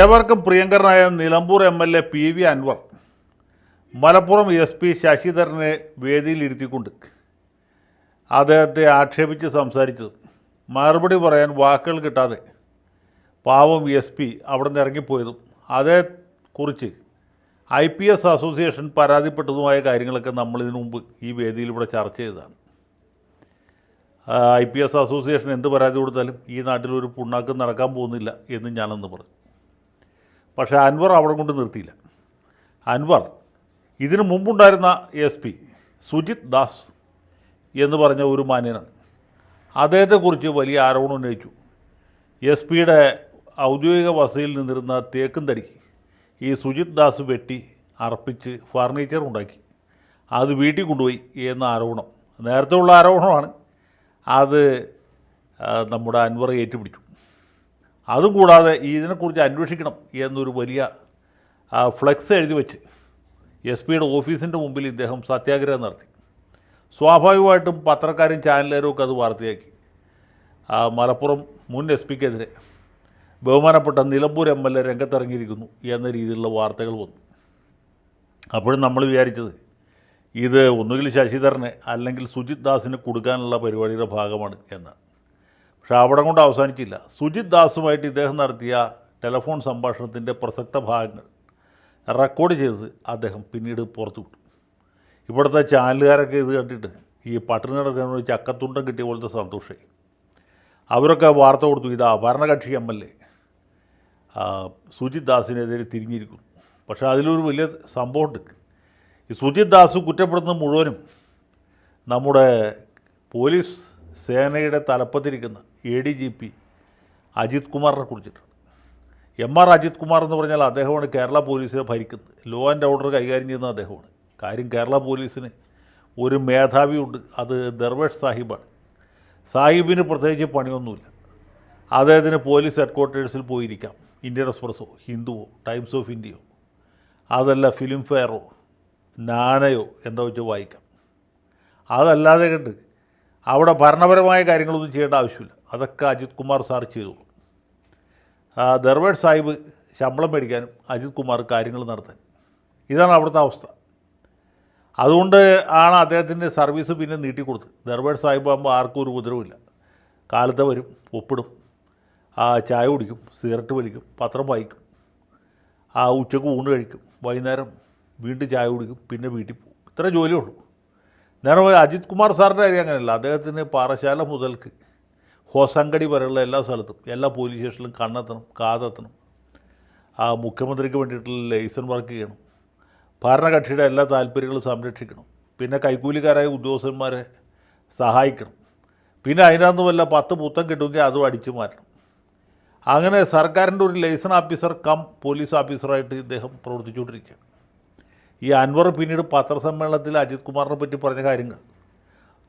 ഏവർക്കും പ്രിയങ്കരനായ Nilambur M L A P V Anvar Malappuram S P ശശിധരനെ വേദിയിലിരുത്തിക്കൊണ്ട് അദ്ദേഹത്തെ ആക്ഷേപിച്ച് സംസാരിച്ചത്. മറുപടി പറയാൻ വാക്കുകൾ കിട്ടാതെ പാവം എസ് പി അവിടെ നിന്ന് ഇറങ്ങിപ്പോയതും അതേക്കുറിച്ച് ഐ പി എസ് അസോസിയേഷൻ പരാതിപ്പെട്ടതുമായ കാര്യങ്ങളൊക്കെ നമ്മൾ ഇതിനു മുമ്പ് ഈ വേദിയിൽ ഇവിടെ ചർച്ച ചെയ്തതാണ്. ഐ പി എസ് അസോസിയേഷൻ എന്ത് പരാതി കൊടുത്താലും ഈ നാട്ടിലൊരു പുണ്ണാക്ക് നടക്കാൻ പോകുന്നില്ല എന്ന് ഞാനന്ന് പറഞ്ഞു. പക്ഷേ അൻവർ അവിടെ കൊണ്ട് നിർത്തിയില്ല. അൻവർ ഇതിനു മുമ്പുണ്ടായിരുന്ന എസ് പി സുജിത് ദാസ് എന്ന് പറഞ്ഞ ഒരു മാന്യനാണ്. അദ്ദേഹത്തെക്കുറിച്ച് വലിയ ആരോപണം ഉന്നയിച്ചു. എസ് പിയുടെ ഔദ്യോഗിക വസതിയിൽ നിന്നിരുന്ന തേക്കും തടി ഈ സുജിത് ദാസ് വെട്ടി അർപ്പിച്ച് ഫർണിച്ചർ ഉണ്ടാക്കി. അത് വീട്ടിൽ കൊണ്ടുപോയി എന്ന ആരോപണം. നേരത്തെ ഉള്ള ആരോപണമാണ്. അത് നമ്മുടെ അൻവർ ഏറ്റുപിടിച്ചു. അതും കൂടാതെ ഇതിനെക്കുറിച്ച് അന്വേഷിക്കണം എന്നൊരു വലിയ ഫ്ലെക്സ് എഴുതി വെച്ച് എസ് പിയുടെ ഓഫീസിന്റെ മുമ്പിൽ ഇദ്ദേഹം സത്യാഗ്രഹം നടത്തി. സ്വാഭാവികമായിട്ടും പത്രക്കാരും ചാനലുകാരും ഒക്കെ അത് വാർത്തയാക്കി. മലപ്പുറം മുൻ എസ് പിക്കെതിരെ ബഹുമാനപ്പെട്ട നിലമ്പൂർ എം എൽ എ രംഗത്തിറങ്ങിയിരിക്കുന്നു എന്ന രീതിയിലുള്ള വാർത്തകൾ വന്നു. അപ്പോഴും നമ്മൾ വിചാരിച്ചത് ഇത് ഒന്നുകിൽ ശശിധരനെ അല്ലെങ്കിൽ സുജിത് ദാസിന് കൊടുക്കാനുള്ള പരിപാടിയുടെ ഭാഗമാണ് എന്നാണ്. പക്ഷേ അവിടെ കൊണ്ട് അവസാനിച്ചില്ല. സുജിത് ദാസുമായിട്ട് ഇദ്ദേഹം നടത്തിയ ടെലഫോൺ സംഭാഷണത്തിന്റെ പ്രസക്ത ഭാഗങ്ങൾ റെക്കോർഡ് ചെയ്ത് അദ്ദേഹം പിന്നീട് പുറത്തു വിട്ടു. ഇവിടുത്തെ ചാനലുകാരൊക്കെ ഇത് കണ്ടിട്ട് ഈ പട്ടിണി നടക്കുന്ന ഒരു ചക്കത്തുണ്ടം കിട്ടിയ പോലത്തെ സന്തോഷമായി അവരൊക്കെ വാർത്ത കൊടുത്തു ഇതാ ഭരണകക്ഷി എം എൽ എ. സുജിത് ദാസിനെതിരെ തിരിഞ്ഞിരിക്കുന്നു. പക്ഷേ അതിലൊരു വലിയ സംഭവമുണ്ട്. ഈ സുജിത് ദാസ് കുറ്റപ്പെടുന്ന മുഴുവനും നമ്മുടെ പോലീസ് സേനയുടെ തലപ്പത്തിരിക്കുന്ന A D G P Ajith കുമാറിനെ കുറിച്ചിട്ടാണ്. എം ആർ അജിത് കുമാർ എന്ന് പറഞ്ഞാൽ അദ്ദേഹമാണ് കേരള പോലീസിനെ ഭരിക്കുന്നത്. ലോ ആൻഡ് ഓർഡർ കൈകാര്യം ചെയ്യുന്ന അദ്ദേഹമാണ്. കാര്യം കേരള പോലീസിന് ഒരു മേധാവിയുണ്ട്. അത് ദർവേഷ് സാഹിബാണ്. സാഹിബിന് പ്രത്യേകിച്ച് പണിയൊന്നുമില്ല. അദ്ദേഹത്തിന് പോലീസ് ഹെഡ്ക്വാർട്ടേഴ്സിൽ പോയിരിക്കാം. ഇന്ത്യൻ എക്സ്പ്രസ്സോ ഹിന്ദുവോ ടൈംസ് ഓഫ് ഇന്ത്യയോ. അതല്ല ഫിലിം ഫെയറോ നാനയോ എന്താ വെച്ച് വായിക്കാം. അതല്ലാതെ കണ്ട് അവിടെ ഭരണപരമായ കാര്യങ്ങളൊന്നും ചെയ്യേണ്ട ആവശ്യമില്ല. അതൊക്കെ അജിത് കുമാർ സാർ ചെയ്തോളൂ. ആ, ദർവേഡ് സാഹിബ് ശമ്പളം മേടിക്കാനും അജിത് കുമാർ കാര്യങ്ങൾ നടത്താൻ. ഇതാണ് അവിടുത്തെ അവസ്ഥ. അതുകൊണ്ട് ആണ് അദ്ദേഹത്തിന്റെ സർവീസ് പിന്നെ നീട്ടിക്കൊടുത്തത് ദർവേഡ് സാഹിബ് ആകുമ്പോൾ ആർക്കും ഒരു ഉപദ്രവമില്ല കാലത്തെ വരും ഒപ്പിടും. ചായ കുടിക്കും സിഗരറ്റ് വലിക്കും പത്രം വായിക്കും. ആ ഉച്ചയ്ക്ക് ഊണ് കഴിക്കും വൈകുന്നേരം വീണ്ടും ചായ കുടിക്കും പിന്നെ വീട്ടിൽ പോകും. ഇത്ര ജോലിയേ ഉള്ളൂ. നേരെ അജിത് കുമാർ സാറിന്റെ കാര്യം അങ്ങനെയല്ല. അദ്ദേഹത്തിന് പാറശാല മുതൽക്ക് ഹോസങ്കടി വരെയുള്ള എല്ലാ സ്ഥലത്തും എല്ലാ പോലീസ് സ്റ്റേഷനിലും കണ്ണെത്തണം കാതെത്തണം. ആ മുഖ്യമന്ത്രിക്ക് വേണ്ടിയിട്ടുള്ള ലൈസൻ വർക്ക് ചെയ്യണം. ഭരണകക്ഷിയുടെ എല്ലാ താല്പര്യങ്ങളും സംരക്ഷിക്കണം. പിന്നെ കൈക്കൂലിക്കാരായ ഉദ്യോഗസ്ഥന്മാരെ സഹായിക്കണം. പിന്നെ അതിനകത്ത് വല്ല പത്ത് പുത്തം കിട്ടുമെങ്കിൽ അതും അടിച്ചു മാറ്റണം. അങ്ങനെ സർക്കാരിന്റെ ഒരു ലൈസൺ ഓഫീസർ കം പോലീസ് ഓഫീസറായിട്ട് ഇദ്ദേഹം പ്രവർത്തിച്ചുകൊണ്ടിരിക്കുകയാണ്. ഈ അൻവർ പിന്നീട് പത്രസമ്മേളനത്തിൽ അജിത് കുമാറിനെ പറ്റി പറഞ്ഞ കാര്യങ്ങൾ.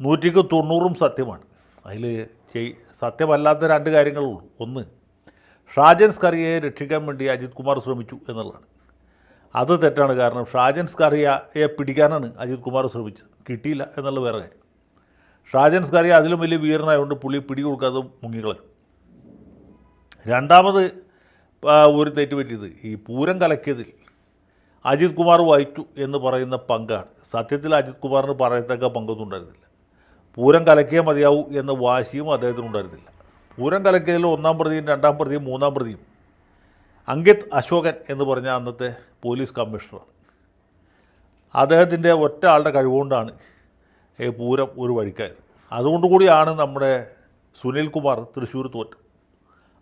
നൂറ്റിക്ക് തൊണ്ണൂറും സത്യമാണ്. അതിൽ ചെയ് സത്യമല്ലാത്ത രണ്ട് കാര്യങ്ങളുള്ളൂ. ഒന്ന് ഷാജൻ സ്കറിയയെ രക്ഷിക്കാൻ വേണ്ടി അജിത് കുമാർ ശ്രമിച്ചു എന്നുള്ളതാണ്. അത് തെറ്റാണ്. കാരണം ഷാജൻ സ്കറിയയെ പിടിക്കാനാണ് അജിത് കുമാർ ശ്രമിച്ചത്. കിട്ടിയില്ല എന്നുള്ള വേറെ കാര്യം. ഷാജൻ സ്കറിയ അതിലും വലിയ വീരനായതുകൊണ്ട് പുള്ളി പിടികൊടുക്കാതെ കൊടുക്കാതെ മുങ്ങിക്കളയും രണ്ടാമത് ഒരു തെറ്റ് പറ്റിയത് ഈ പൂരം കലക്കിയതിൽ അജിത് കുമാർ വായിച്ചു എന്ന് പറയുന്ന പങ്കാണ്. സത്യത്തിൽ അജിത് കുമാറിന് പറയത്തക്ക പങ്കൊന്നും ഉണ്ടായിരുന്നില്ല പൂരം കലക്കിയേ മതിയാവൂ എന്ന വാശിയും അദ്ദേഹത്തിന് ഉണ്ടായിരുന്നില്ല. പൂരം കലക്കിയതിൽ ഒന്നാം പ്രതിയും രണ്ടാം പ്രതിയും മൂന്നാം പ്രതിയും. അങ്കിത് അശോകൻ എന്ന് പറഞ്ഞ അന്നത്തെ പോലീസ് കമ്മീഷണർ അദ്ദേഹത്തിന്റെ ഒറ്റ ആളുടെ കഴിവുകൊണ്ടാണ് ഈ പൂരം ഒരു വഴിക്കായത്. അതുകൊണ്ട് കൂടിയാണ് നമ്മുടെ സുനിൽ കുമാർ തൃശ്ശൂർ തോറ്റത്.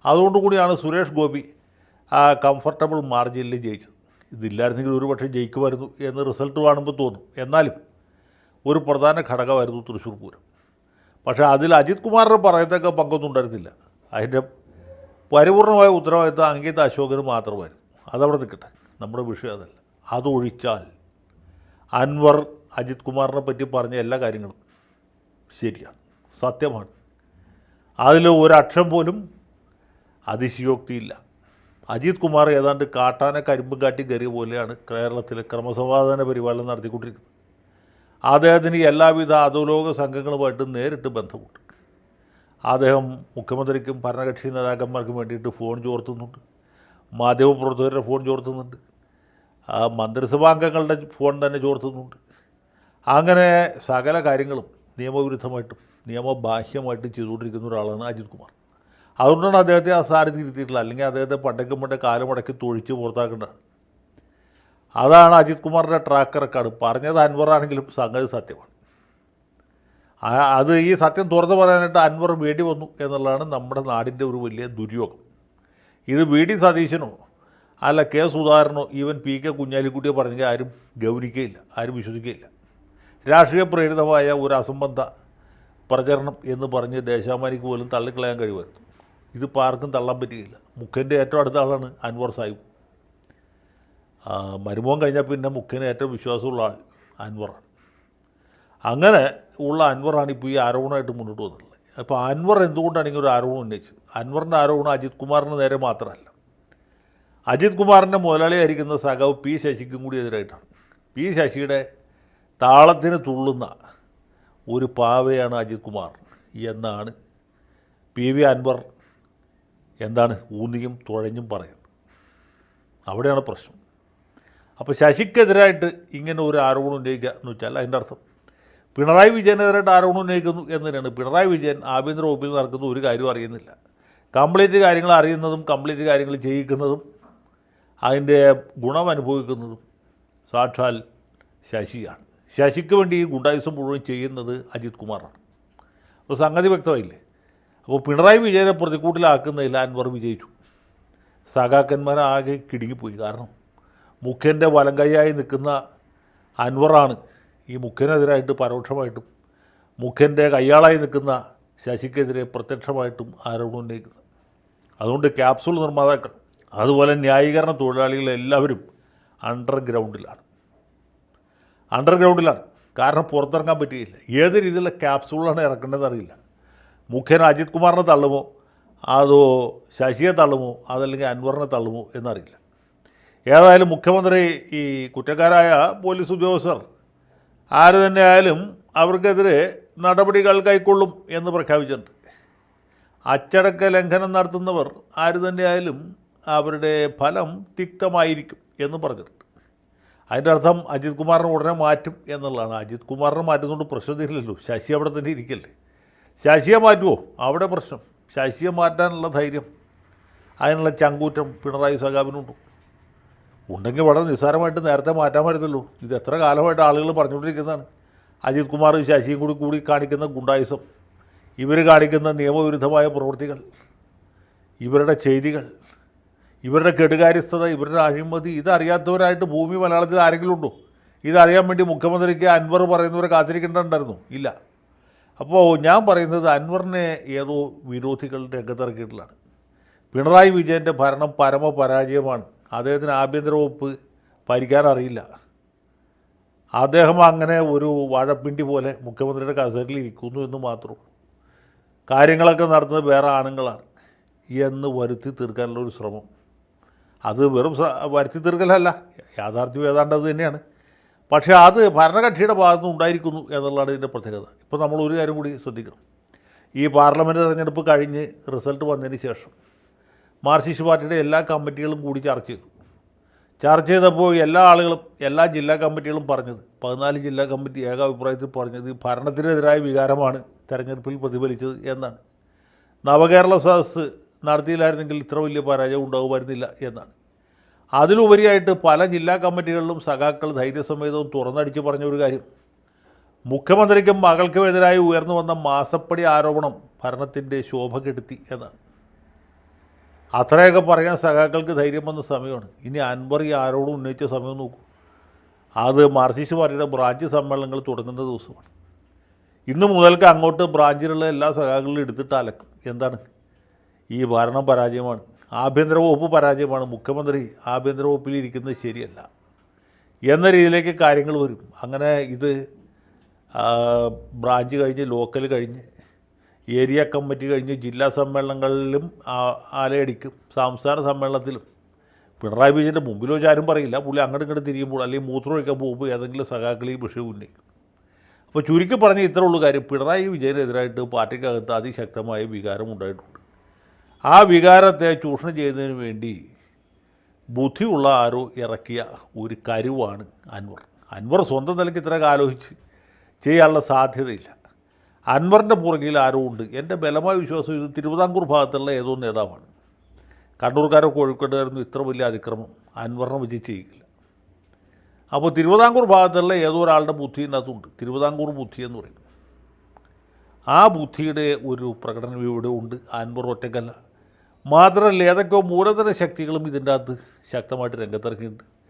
അതുകൊണ്ട് കൂടിയാണ് സുരേഷ് ഗോപി ആ കംഫർട്ടബിൾ മാർജിനിൽ ജയിച്ചത്. ഇതില്ലായിരുന്നെങ്കിൽ ഒരു പക്ഷേ ജയിക്കുമായിരുന്നു എന്ന് റിസൾട്ട് കാണുമ്പോൾ തോന്നും. എന്നാലും ഒരു പ്രധാന ഘടകമായിരുന്നു തൃശ്ശൂർ പൂരം. പക്ഷേ അതിൽ അജിത് കുമാറിന് പറയത്തക്ക പങ്കൊന്നും ഉണ്ടായിരുന്നില്ല. അതിന്റെ പരിപൂർണമായ ഉത്തരവാദിത്തം അങ്കിത അശോകന് മാത്രമായിരുന്നു. അതവിടെ നിൽക്കട്ടെ. നമ്മുടെ വിഷയം അതല്ല. അതൊഴിച്ചാൽ അൻവർ അജിത് കുമാറിനെ പറ്റി പറഞ്ഞ എല്ലാ കാര്യങ്ങളും ശരിയാണ്. സത്യമാണ്. അതിൽ ഒരക്ഷരം പോലും അതിശയോക്തിയില്ല. അജിത് കുമാർ ഏതാണ്ട് കാട്ടാന കരിമ്പും കാട്ടി കയറിയ പോലെയാണ് കേരളത്തിൽ ക്രമസമാധാന പരിപാലനം നടത്തിക്കൊണ്ടിരിക്കുന്നത്. അദ്ദേഹത്തിന് എല്ലാവിധ അധോലോക സംഘങ്ങളുമായിട്ട് നേരിട്ട് ബന്ധമുണ്ട്. അദ്ദേഹം മുഖ്യമന്ത്രിക്കും ഭരണകക്ഷി നേതാക്കന്മാർക്കും വേണ്ടിയിട്ട് ഫോൺ ചോർത്തുന്നുണ്ട്. മാധ്യമപ്രവർത്തകരുടെ ഫോൺ ചോർത്തുന്നുണ്ട്. മന്ത്രിസഭാംഗങ്ങളുടെ ഫോൺ തന്നെ ചോർത്തുന്നുണ്ട്. അങ്ങനെ സകല കാര്യങ്ങളും നിയമവിരുദ്ധമായിട്ടും നിയമബാഹ്യമായിട്ടും ചെയ്തുകൊണ്ടിരിക്കുന്ന ഒരാളാണ് അജിത് കുമാർ. അതുകൊണ്ടാണ് അദ്ദേഹത്തെ ആ സ്ഥാനത്ത് ഇരുത്തിയിട്ടുള്ളത്. അല്ലെങ്കിൽ അദ്ദേഹത്തെ പണ്ടേക്കും പണ്ടേ കാലമടക്കി തൊഴിച്ച് പുറത്താക്കേണ്ടത് അതാണ് അജിത് കുമാറിന്റെ ട്രാക്ക് റെക്കോർഡ് പറഞ്ഞത് അൻവറാണെങ്കിലും സംഗതി സത്യമാണ്. അത് ഈ സത്യം തുറന്നു പറയാനായിട്ട് അൻവർ വേണ്ടി വന്നു എന്നുള്ളതാണ് നമ്മുടെ നാടിന്റെ ഒരു വലിയ ദുര്യോഗം. ഇത് വി ഡി സതീശനോ അല്ല കെ സുധാകരനോ ഈവൻ പി കെ കുഞ്ഞാലിക്കുട്ടിയോ പറഞ്ഞെങ്കിൽ ആരും ഗൗനിക്കുകയില്ല ആരും വിശ്വസിക്കുകയില്ല രാഷ്ട്രീയ പ്രേരിതമായ ഒരു അസംബന്ധ പ്രചരണം എന്ന് പറഞ്ഞ് ദേശാമാനിക്ക് പോലും തള്ളിക്കളയാൻ കഴിയുമായിരുന്നു ഇതിപ്പോൾ ആർക്കും തള്ളാൻ പറ്റുകയില്ല മുഖ്യന്റെ ഏറ്റവും അടുത്ത ആളാണ് അൻവർ സാഹിബ്. മരുമോൻ കഴിഞ്ഞാൽ പിന്നെ മുഖ്യന് ഏറ്റവും വിശ്വാസമുള്ള ആൾ അൻവറാണ്. അങ്ങനെ ഉള്ള അൻവറാണ് ഇപ്പോൾ ഈ ആരോപണമായിട്ട് മുന്നോട്ട് വന്നിട്ടുള്ളത്. അപ്പോൾ അൻവർ എന്തുകൊണ്ടാണ് ഇങ്ങനെ ഒരു ആരോപണം ഉന്നയിച്ചത്? അൻവറിന്റെ ആരോപണം അജിത് കുമാറിന് നേരെ മാത്രമല്ല. അജിത് കുമാറിന്റെ മുതലാളിയായിരിക്കുന്ന സഖാവ് പി ശശിക്കും കൂടി എതിരായിട്ടാണ്. പി ശശിയുടെ താളത്തിന് തുള്ളുന്ന ഒരു പാവയാണ് അജിത് കുമാർ എന്നാണ് പി വി അൻവർ എന്താണ്? ഊന്നിയും തുഴഞ്ഞും പറയുന്നത് അവിടെയാണ് പ്രശ്നം. അപ്പോൾ ശശിക്കെതിരായിട്ട് ഇങ്ങനെ ഒരു ആരോപണം ഉന്നയിക്കുക എന്ന് വെച്ചാൽ അതിന്റെ അർത്ഥം പിണറായി വിജയനെതിരായിട്ട് ആരോപണം ഉന്നയിക്കുന്നു എന്ന് തന്നെയാണ് പിണറായി വിജയൻ ആഭ്യന്തര വകുപ്പിൽ നടക്കുന്ന ഒരു കാര്യവും അറിയുന്നില്ല. കംപ്ലീറ്റ് കാര്യങ്ങൾ അറിയുന്നതും കംപ്ലീറ്റ് കാര്യങ്ങൾ ചെയ്യിക്കുന്നതും അതിന്റെ ഗുണം അനുഭവിക്കുന്നതും സാക്ഷാൽ ശശിയാണ്. ശശിക്ക് വേണ്ടി ഈ ഗുണ്ടായുസം മുഴുവൻ ചെയ്യുന്നത് അജിത് കുമാറാണ്. അപ്പോൾ സംഗതി വ്യക്തമായില്ലേ? അപ്പോൾ പിണറായി വിജയനെ പ്രതിക്കൂട്ടിലാക്കുന്നതിൽ അൻവർ വിജയിച്ചു. സഖാക്കന്മാരാകെ കിടുങ്ങിപ്പോയി. കാരണം മുഖ്യന്റെ വലങ്കൈയായി നിൽക്കുന്ന അൻവറാണ് ഈ മുഖ്യനെതിരായിട്ട് പരോക്ഷമായിട്ടും മുഖ്യന്റെ കയ്യാളായി നിൽക്കുന്ന ശശിക്കെതിരെ പ്രത്യക്ഷമായിട്ടും ആരോപണം ഉന്നയിക്കുന്നത്. അതുകൊണ്ട് ക്യാപ്സൂൾ നിർമ്മാതാക്കൾ അതുപോലെ ന്യായീകരണ തൊഴിലാളികൾ എല്ലാവരും അണ്ടർഗ്രൗണ്ടിലാണ്. അണ്ടർഗ്രൗണ്ടിലാണ്. കാരണം പുറത്തിറങ്ങാൻ പറ്റിയില്ല. ഏത് രീതിയിലുള്ള ക്യാപ്സൂളാണ് ഇറക്കേണ്ടതെന്ന് അറിയില്ല. മുഖ്യൻ അജിത് കുമാറിനെ തള്ളുമോ? അതോ ശശിയെ തള്ളുമോ? അതല്ലെങ്കിൽ അൻവറിനെ തള്ളുമോ? എന്നറിയില്ല. ഏതായാലും മുഖ്യമന്ത്രി ഈ കുറ്റക്കാരായ പോലീസ് ഉദ്യോഗസ്ഥർ ആര് തന്നെ ആയാലും അവർക്കെതിരെ നടപടികൾ കൈക്കൊള്ളും എന്ന് പ്രഖ്യാപിച്ചിട്ടുണ്ട്. അച്ചടക്ക ലംഘനം നടത്തുന്നവർ ആര് തന്നെയായാലും അവരുടെ ഫലം തിക്തമായിരിക്കും എന്ന് പറഞ്ഞിട്ടുണ്ട്. അതിന്റെ അർത്ഥം അജിത് കുമാറിനെ ഉടനെ മാറ്റും എന്നുള്ളതാണ്. അജിത് കുമാറിനെ മാറ്റുന്നതുകൊണ്ട് പ്രശ്നത്തില്ലല്ലോ ശശി അവിടെ തന്നെ ഇരിക്കല്ലേ? ശശിയെ മാറ്റുമോ അവിടെ പ്രശ്നം. ശശിയെ മാറ്റാനുള്ള ധൈര്യം. അതിനുള്ള ചങ്കൂറ്റം പിണറായി സഖാബിനുണ്ട് ഉണ്ടെങ്കിൽ വളരെ നിസ്സാരമായിട്ട് നേരത്തെ മാറ്റാൻ പറ്റത്തുള്ളൂ. ഇത് എത്ര കാലമായിട്ട് ആളുകൾ പറഞ്ഞുകൊണ്ടിരിക്കുന്നതാണ്. അജിത് കുമാർ ശശിയും കൂടി കൂടി കാണിക്കുന്ന ഗുണ്ടായുസം. ഇവർ കാണിക്കുന്ന നിയമവിരുദ്ധമായ പ്രവൃത്തികൾ. ഇവരുടെ ചെയ്തികൾ. ഇവരുടെ കെടുകാര്യസ്ഥത ഇവരുടെ അഴിമതി ഇതറിയാത്തവരായിട്ട് ഭൂമി മലയാളത്തിൽ ആരെങ്കിലും ഉണ്ടോ? ഇതറിയാൻ വേണ്ടി മുഖ്യമന്ത്രിക്ക് അൻവർ പറയുന്നവരെ കാത്തിരിക്കേണ്ടതുണ്ടായിരുന്നു. ഇല്ല. അപ്പോൾ ഞാൻ പറയുന്നത് അൻവറിനെ ഏതോ വിരോധികൾ രംഗത്തിറക്കിയിട്ടുള്ളതാണ്. പിണറായി വിജയന്റെ ഭരണം പരമപരാജയമാണ്. അദ്ദേഹത്തിന് ആഭ്യന്തര വകുപ്പ് ഭരിക്കാൻ അറിയില്ല. അദ്ദേഹം അങ്ങനെ ഒരു വാഴപ്പിണ്ടി പോലെ മുഖ്യമന്ത്രിയുടെ കസേരയിൽ ഇരിക്കുന്നു എന്ന് മാത്രം കാര്യങ്ങളൊക്കെ നടത്തുന്നത് വേറെ ആണുങ്ങളാണ് എന്ന് വരുത്തി തീർക്കാനുള്ള ഒരു ശ്രമം. അത് വെറും വരുത്തി തീർക്കലല്ല. യാഥാർത്ഥ്യം ഏതാണ്ട് അത് തന്നെയാണ്. പക്ഷേ അത് ഭരണകക്ഷിയുടെ ഭാഗത്തുനിന്ന് ഉണ്ടായിരിക്കുന്നു എന്നുള്ളതാണ് ഇതിന്റെ പ്രത്യേകത. ഇപ്പോൾ നമ്മൾ ഒരു കാര്യം കൂടി ശ്രദ്ധിക്കണം. ഈ പാർലമെന്റ് തെരഞ്ഞെടുപ്പ് കഴിഞ്ഞ് റിസൾട്ട് വന്നതിന് ശേഷം മാർക്സിസ്റ്റ് പാർട്ടിയുടെ എല്ലാ കമ്മിറ്റികളും കൂടി ചർച്ച ചെയ്തു. ചർച്ച ചെയ്തപ്പോൾ എല്ലാ ആളുകളും എല്ലാ ജില്ലാ കമ്മിറ്റികളും പറഞ്ഞത് പതിനാല് ജില്ലാ കമ്മിറ്റി ഏകാഭിപ്രായത്തിൽ പറഞ്ഞത് ഭരണത്തിനെതിരായ വികാരമാണ് തെരഞ്ഞെടുപ്പിൽ പ്രതിഫലിച്ചത് എന്നാണ്. നവകേരള സദസ്സ് നടത്തിയില്ലായിരുന്നെങ്കിൽ ഇത്ര വലിയ പരാജയം ഉണ്ടാകുമായിരുന്നില്ല എന്നാണ്. അതിലുപരിയായിട്ട് പല ജില്ലാ കമ്മിറ്റികളിലും സഖാക്കൾ ധൈര്യസമേതവും തുറന്നടിച്ച് പറഞ്ഞ ഒരു കാര്യം മുഖ്യമന്ത്രിക്കും മകൾക്കും എതിരായി ഉയർന്നു വന്ന മാസപ്പടി ആരോപണം ഭരണത്തിന്റെ ശോഭ കെടുത്തി എന്നാണ് അത്രയൊക്കെ പറയാൻ സഖാക്കൾക്ക് ധൈര്യം വന്ന സമയമാണ്. ഇനി അൻവർ ഈ ആരോടും ഉന്നയിച്ച സമയം നോക്കൂ. അത് മാർക്സിസ്റ്റ് പാർട്ടിയുടെ ബ്രാഞ്ച് സമ്മേളനങ്ങൾ തുടങ്ങുന്ന ദിവസമാണ്. ഇന്ന് മുതൽക്ക് അങ്ങോട്ട് ബ്രാഞ്ചിലുള്ള എല്ലാ സഖാക്കളിലും എടുത്തിട്ട് അലക്കും. എന്താണ്? ഈ ഭരണം പരാജയമാണ്. ആഭ്യന്തര വകുപ്പ് പരാജയമാണ്. മുഖ്യമന്ത്രി ആഭ്യന്തര വകുപ്പിൽ ഇരിക്കുന്നത് ശരിയല്ല. എന്ന രീതിയിലേക്ക് കാര്യങ്ങൾ വരും. അങ്ങനെ ഇത് ബ്രാഞ്ച് കഴിഞ്ഞ് ലോക്കൽ കഴിഞ്ഞ് ഏരിയ കമ്മിറ്റി കഴിഞ്ഞ് ജില്ലാ സമ്മേളനങ്ങളിലും ആലയടിക്കും സംസ്ഥാന സമ്മേളനത്തിലും. പിണറായി വിജയന്റെ മുമ്പിൽ വെച്ച് ആരും പറയില്ല. പുള്ളി അങ്ങോട്ട് ഇങ്ങോട്ട് തിരിയുമ്പോൾ അല്ലെങ്കിൽ മൂത്രമൊഴിക്കാൻ പോകുമ്പോൾ ഏതെങ്കിലും സഹാക്കളി വിഷയം ഉന്നയിക്കും. അപ്പോൾ ചുരുക്കി പറഞ്ഞ ഇത്ര ഉള്ളൂ കാര്യം. പിണറായി വിജയനെതിരായിട്ട് പാർട്ടിക്കകത്ത് അതിശക്തമായ വികാരം ഉണ്ടായിട്ടുണ്ട്. ആ വികാരത്തെ ചൂഷണം ചെയ്യുന്നതിന് വേണ്ടി ബുദ്ധിയുള്ള ആരോ ഇറക്കിയ ഒരു കരുവാണ് അൻവർ. അൻവർ സ്വന്തം നിലയ്ക്ക് ഇത്രയൊക്കെ ആലോചിച്ച് ചെയ്യാനുള്ള സാധ്യതയില്ല. അൻവറിന്റെ പുറകിൽ ആരോ ഉണ്ട്. എന്റെ ബലമായ വിശ്വാസം ഇത് തിരുവിതാംകൂർ ഭാഗത്തുള്ള ഏതോ നേതാവാണ്. കണ്ണൂർക്കാരോ കോഴിക്കോട്ടുകാരൊന്നും ഇത്ര വലിയ അതിക്രമം അൻവറിനെ ചെയ്യില്ല അപ്പോൾ തിരുവിതാംകൂർ ഭാഗത്തുള്ള ഏതോ ഒരാളുടെ ബുദ്ധി ഇതിനകത്തുണ്ട്. തിരുവിതാംകൂർ ബുദ്ധി എന്ന് പറയും ആ ബുദ്ധിയുടെ ഒരു പ്രകടനം ഇവിടെ ഉണ്ട്. അൻവർ ഒറ്റക്കല്ല മാത്രമല്ല ഏതൊക്കെയോ മൂലധന ശക്തികളും ഇതിന്റെ അകത്ത് ശക്തമായിട്ട് രംഗത്തിറക്കിയിട്ടുണ്ട്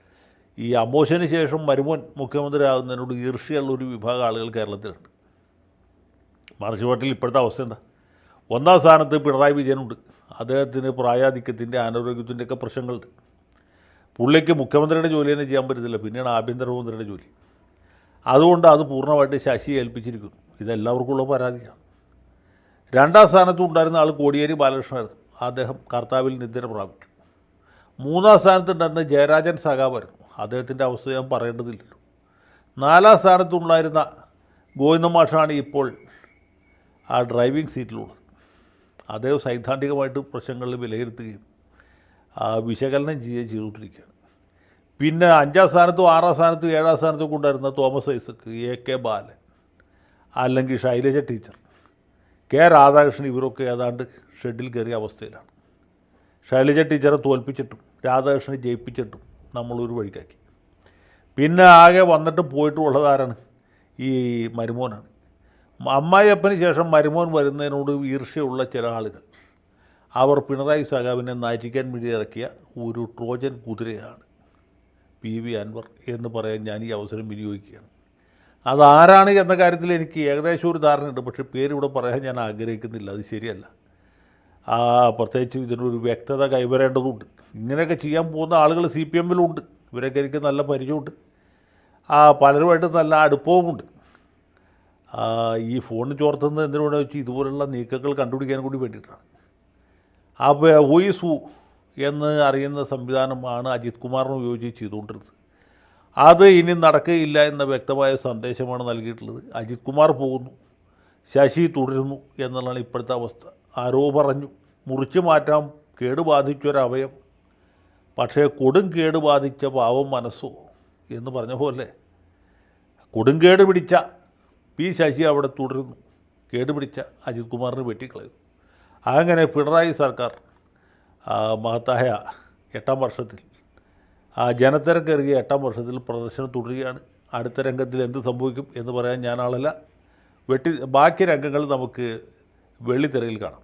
ഈ അബോഷന് ശേഷം മരുമോൻ മുഖ്യമന്ത്രിയാകുന്നതിനോട് ഈർഷ്യയുള്ള ഒരു വിഭാഗം ആളുകൾ കേരളത്തിലുണ്ട്. മറിച്ചുപാട്ടിൽ ഇപ്പോഴത്തെ അവസ്ഥ എന്താ? ഒന്നാം സ്ഥാനത്ത് പിണറായി വിജയനുണ്ട്. അദ്ദേഹത്തിന് പ്രായാധിക്യത്തിന്റെ അനാരോഗ്യത്തിന്റെ ഒക്കെ പ്രശ്നങ്ങളുണ്ട്. പുള്ളിക്ക് മുഖ്യമന്ത്രിയുടെ ജോലി തന്നെ ചെയ്യാൻ പറ്റത്തില്ല. പിന്നെയാണ് ആഭ്യന്തരമന്ത്രിയുടെ ജോലി. അതുകൊണ്ട് അത് പൂർണമായിട്ട് ശശി ഏൽപ്പിച്ചിരിക്കുന്നു. ഇതെല്ലാവർക്കുള്ള പരാതിയാണ്. രണ്ടാം സ്ഥാനത്ത് ഉണ്ടായിരുന്ന ആൾ കോടിയേരി ബാലകൃഷ്ണനായിരുന്നു അദ്ദേഹം കർത്താവിൽ നിദ്ര പ്രാപിച്ചു. മൂന്നാം സ്ഥാനത്തുണ്ടായിരുന്ന ജയരാജൻ സഖാവായിരുന്നു. അദ്ദേഹത്തിന്റെ അവസ്ഥ ഞാൻ പറയേണ്ടതില്ലല്ലോ നാലാം സ്ഥാനത്തുണ്ടായിരുന്ന ഗോവിന്ദ മാഷാണ് ഇപ്പോൾ ആ ഡ്രൈവിംഗ് സീറ്റിലുള്ളത് അദ്ദേഹം സൈദ്ധാന്തികമായിട്ട് പ്രശ്നങ്ങളിൽ വിലയിരുത്തുകയും ആ വിശകലനം ചെയ്യുകയും ചെയ്തുകൊണ്ടിരിക്കുകയാണ്. പിന്നെ അഞ്ചാം സ്ഥാനത്തും ആറാം സ്ഥാനത്തും ഏഴാം സ്ഥാനത്തും കൊണ്ടായിരുന്ന തോമസ് ഐസക്ക് എ കെ ബാലൻ അല്ലെങ്കിൽ ശൈലജ ടീച്ചർ കെ രാധാകൃഷ്ണൻ ഇവരൊക്കെ ഏതാണ്ട് ഷെഡിൽ കയറിയ അവസ്ഥയിലാണ്. ശൈലജ ടീച്ചറെ തോൽപ്പിച്ചിട്ടും രാധാകൃഷ്ണനെ ജയിപ്പിച്ചിട്ടും നമ്മളൊരു വഴിക്കാക്കി. പിന്നെ ആകെ വന്നിട്ട് പോയിട്ടും ഉള്ളതാരാണ് ഈ മരുമോനാണ്. അമ്മായിയപ്പന് ശേഷം മരുമോൻ വരുന്നതിനോട് ഈർഷ്യയുള്ള ചില ആളുകൾ. അവർ പിണറായി സഖാവിനെ നാറ്റിക്കാൻ വേണ്ടി ഇറക്കിയ ഒരു ട്രോജൻ കുതിരയാണ് പി വി അൻവർ എന്ന് പറയാൻ ഞാൻ ഈ അവസരം വിനിയോഗിക്കുകയാണ്. അതാരാണ് എന്ന കാര്യത്തിൽ എനിക്ക് ഏകദേശം ഒരു ധാരണയുണ്ട്. പക്ഷേ പേരിവിടെ പറയാൻ ഞാൻ ആഗ്രഹിക്കുന്നില്ല. അത് ശരിയല്ല. ആ പ്രത്യേകിച്ച് ഇതിനൊരു വ്യക്തത കൈവരേണ്ടതുണ്ട്. ഇങ്ങനെയൊക്കെ ചെയ്യാൻ പോകുന്ന ആളുകൾ സി പി എമ്മിലുണ്ട്. ഇവരൊക്കെ എനിക്ക് നല്ല പരിചയമുണ്ട്. ആ പലരുമായിട്ട് നല്ല അടുപ്പവുമുണ്ട്. ഈ ഫോൺ ചോർത്തുന്നത് എന്തിനോട് വെച്ചാൽ ഇതുപോലുള്ള നീക്കങ്ങൾ കണ്ടുപിടിക്കാൻ കൂടി വേണ്ടിയിട്ടാണ്. ആ വോയിസ് ഹു എന്ന് അറിയുന്ന സംവിധാനമാണ് അജിത് കുമാറിന് ഉപയോഗിച്ച് ചെയ്തുകൊണ്ടിരുന്നത്. അത് ഇനി നടക്കുകയില്ല എന്ന വ്യക്തമായ സന്ദേശമാണ് നൽകിയിട്ടുള്ളത്. അജിത് കുമാർ പോകുന്നു. ശശി തുടരുന്നു എന്നുള്ളതാണ് ഇപ്പോഴത്തെ അവസ്ഥ. ആരോ പറഞ്ഞു മുറിച്ചു മാറ്റാം കേട് ബാധിച്ചൊരവയം. പക്ഷേ കൊടുങ്കേട് കേട് ബാധിച്ച പാവം മനസ്സോ എന്ന് പറഞ്ഞ പോലെ കൊടുങ്കേട് പിടിച്ച പി ശശി അവിടെ തുടരുന്നു. കേട് പിടിച്ച അജിത് കുമാറിന് വെട്ടിക്കളയുന്നു. അങ്ങനെ പിണറായി സർക്കാർ മഹത്തായ എട്ടാം വർഷത്തിൽ ആ ജനത്തിരക്കേറിയ എട്ടാം വർഷത്തിൽ പ്രദർശനം തുടരുകയാണ്. അടുത്ത രംഗത്തിൽ എന്ത് സംഭവിക്കും എന്ന് പറയാൻ ഞാൻ വെട്ടി ബാക്കി രംഗങ്ങൾ നമുക്ക് വെള്ളിത്തിരയിൽ കാണാം.